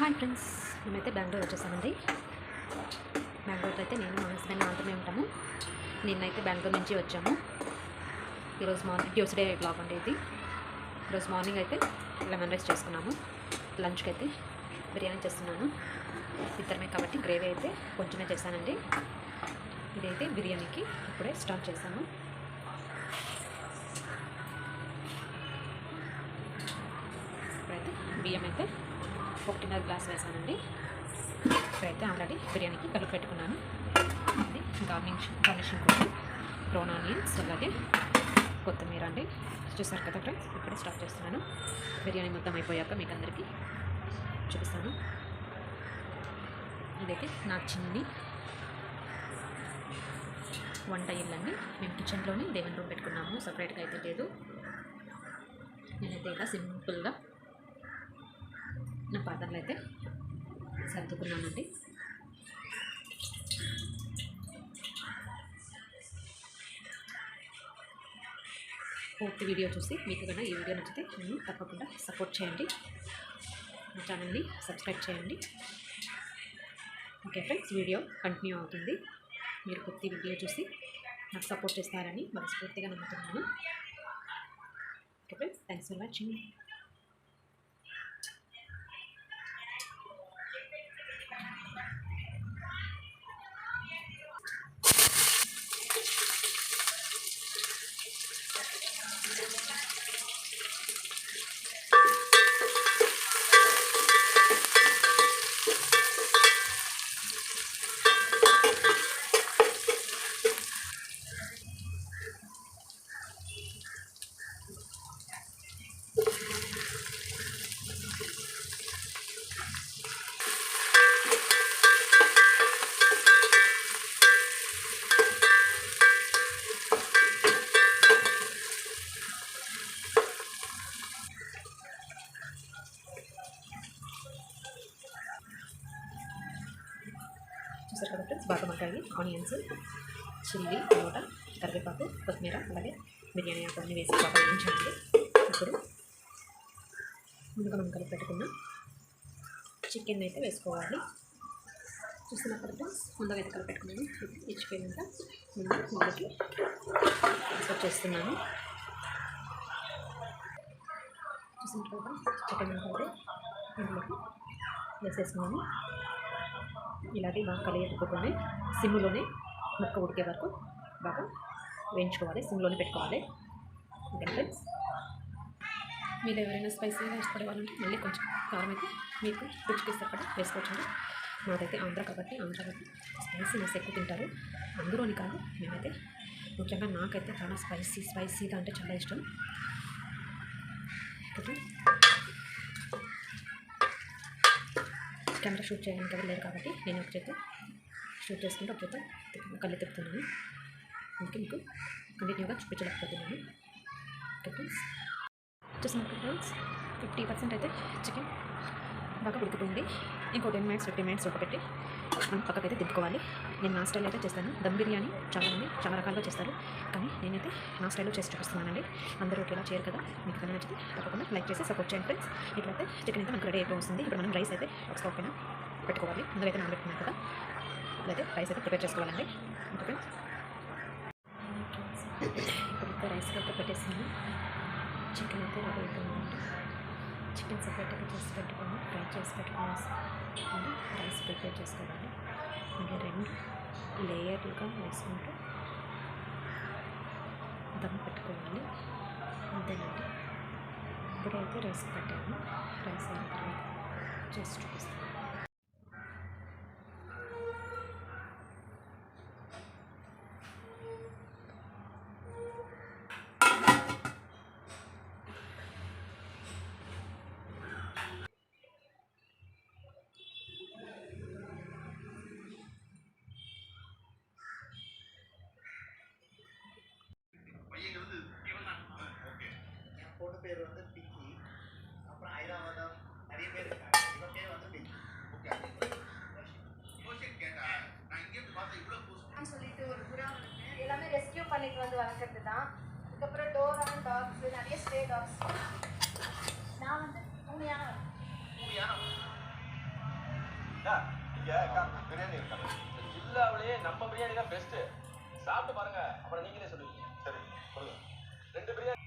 Hi friends మేమైతే బెంగళూరు వచ్చేసామండి. బెంగళూరులో అయితే నేను మా హస్బెండ్ మాత్రమే ఉంటాము. నిన్నైతే బెంగళూరు నుంచి వచ్చాము. ఈరోజు మార్నింగ్ ట్యూస్డే బ్లాగ్ అండి ఇది. ఈరోజు మార్నింగ్ అయితే లెమన్ రైస్ చేసుకున్నాము. లంచ్కి అయితే బిర్యానీ చేస్తున్నాను. ఇద్దరమే కాబట్టి గ్రేవీ అయితే కొంచెమే చేశానండి. ఇదైతే బిర్యానీకి ఇప్పుడే స్టార్ట్ చేశాను. ఇప్పుడైతే బియ్యం అయితే ఒకటిన్నర గ్లాస్ వేసానండి. ఇప్పుడైతే ఆల్రెడీ బిర్యానీకి కలుపు పెట్టుకున్నాను. అది గార్నిష్ గార్నిషింగ్ కోసం. బ్రౌన్ ఆనియన్స్ అలాగే కొత్తిమీర అండి. చూసారు కదా ఫ్రెండ్స్ ఇప్పుడే స్టార్ట్ చేస్తున్నాను. బిర్యానీ మొత్తం అయిపోయాక మీకు అందరికీ చూపిస్తాను. ఇదైతే నా చిన్ని వంట ఇల్లు అండి మేము కిచెన్లోనే దేవుని రూమ్ పెట్టుకున్నాము. సపరేట్గా అయితే లేదు. నేనైతే ఇలా సింపుల్గా నా పాత్రలు అయితే సర్దుకున్నానండి పూర్తి వీడియో చూసి మీకు కన్నా ఈ వీడియో నచ్చితే నన్ను తప్పకుండా సపోర్ట్ చేయండి. నా ఛానల్ని సబ్స్క్రైబ్ చేయండి. ఓకే ఫ్రెండ్స్ వీడియో కంటిన్యూ అవుతుంది. మీరు పూర్తి వీడియో చూసి నాకు సపోర్ట్ చేస్తారని మనస్ఫూర్తిగా నమ్ముతున్నాను. Okay friends thanks for watching. చూసారు కదా ఫ్రెండ్స్ బాగా మగ్గాయి ఆనియన్స్ చిల్లీ టమోటా కరివేపాకు కొత్తిమీర అలాగే బిర్యానీ ఆకు అన్నీ వేసి బాగా వేయించండి ఇప్పుడు ముందుగా మనం కలిపి పెట్టుకున్న చికెన్ అయితే వేసుకోవాలి. చూస్తున్నారు కదా ఫ్రెండ్స్ ముందుగా అయితే కలిపి పెట్టుకున్నాను. ఈ చికెన్ అంతా ముందు ముందుకి ట్రాన్స్ఫర్ చేస్తున్నాను. చూసిన తర్వాత చికెన్ అయితే ఇందులోకి వేసేసుకున్నాను. ఇలాగే బాగా కలియకపోతేనే సిమ్లోనే ముక్క ఉడికే వరకు బాగా వేయించుకోవాలి సిమ్లోనే పెట్టుకోవాలి. Okay friends? మీరు ఎవరైనా స్పైసీగా ఇష్టపడే వాళ్ళంటే మళ్ళీ కొంచెం కారం అయితే మీకు రుచికి ఇష్టపడి వేసుకోవచ్చండి. మాదైతే ఆంధ్ర కాబట్టి ఆంధ్ర కాబట్టి స్పైసీనెస్ ఎక్కువ తింటారు. అందులోని కాదు మేమైతే ముఖ్యంగా నాకైతే చాలా స్పైసీ స్పైసీగా అంటే చాలా ఇష్టం. ఓకే కెమెరా షూట్ చేయడానికి ఎవరు లేరు కాబట్టి నేను ఒక చేత షూట్ చేసుకుంటే ఒక చేత కళ్ళు తిప్పుతున్నాను. అందుకే మీకు కంటిన్యూగా చూపించలేకపోతున్నాను. Okay friends. Friends fifty percent అయితే చికెన్ బాగా ఉడుకుతుంది. ఇంకో టెన్ మినిట్స్ ఫిఫ్టీ మినిట్స్ ఒకటి మనం పక్కకైతే దింపుకోవాలి. నేను నా స్టైల్ అయితే చేస్తాను. దమ్ బిర్యానీ చాలామంది చాలా రకాలుగా చేస్తారు. కానీ నేనైతే నా స్టైల్లో చేసి చూపిస్తున్నానండి. అందరూ ఒకేలా చేయరు కదా. మీకు కన్నా నచ్చితే తప్పకుండా లైక్ చేసి సపోర్ట్ చేయండి ఫ్రెండ్స్ ఇట్లయితే చికెన్ అయితే మనకు రెడీ అయిపోయి వస్తుంది. ఇప్పుడు మనం రైస్ అయితే ఒక స్టవ్ పైన పెట్టుకోవాలి. ముందుగా అయితే నానబెట్టుకున్నాం కదా. ఇప్పుడైతే రైస్ అయితే ప్రిపేర్ చేసుకోవాలండి. ఓకే ఫ్రెండ్స్ ఇప్పుడు రైస్ అయితే పెట్టేసాను చికెన్ అయితే రెడీ అయిపోయిందండి చికెన్ సపరేట్గా చేసి పెట్టుకొని ఫ్రై చేసి పెట్టుకుని రైస్ ప్రిపేర్ చేసుకోవాలి. ఇంకా రెండు లేయర్లుగా వేసుకుంటూ దమ్ పెట్టుకోవాలి. అంతేనండి. ఇప్పుడైతే రైస్ పెట్టాను రైస్ అయిన తర్వాత చేసి చూపిస్తాను. பண்ணலாம் அதுக்கப்புறம் டோர் ஆன் டாக்ஸ் நிறைய ஸ்டே டாக்ஸ் நான் வந்து பூமியான பிரியாணி இருக்காங்க நம்ம பிரியாணி தான் பெஸ்ட்டு சாப்பிட்டு பாருங்க அப்புறம் நீங்களே சொல்லுவீங்க. சரி சொல்லுங்க. ரெண்டு பிரியாணி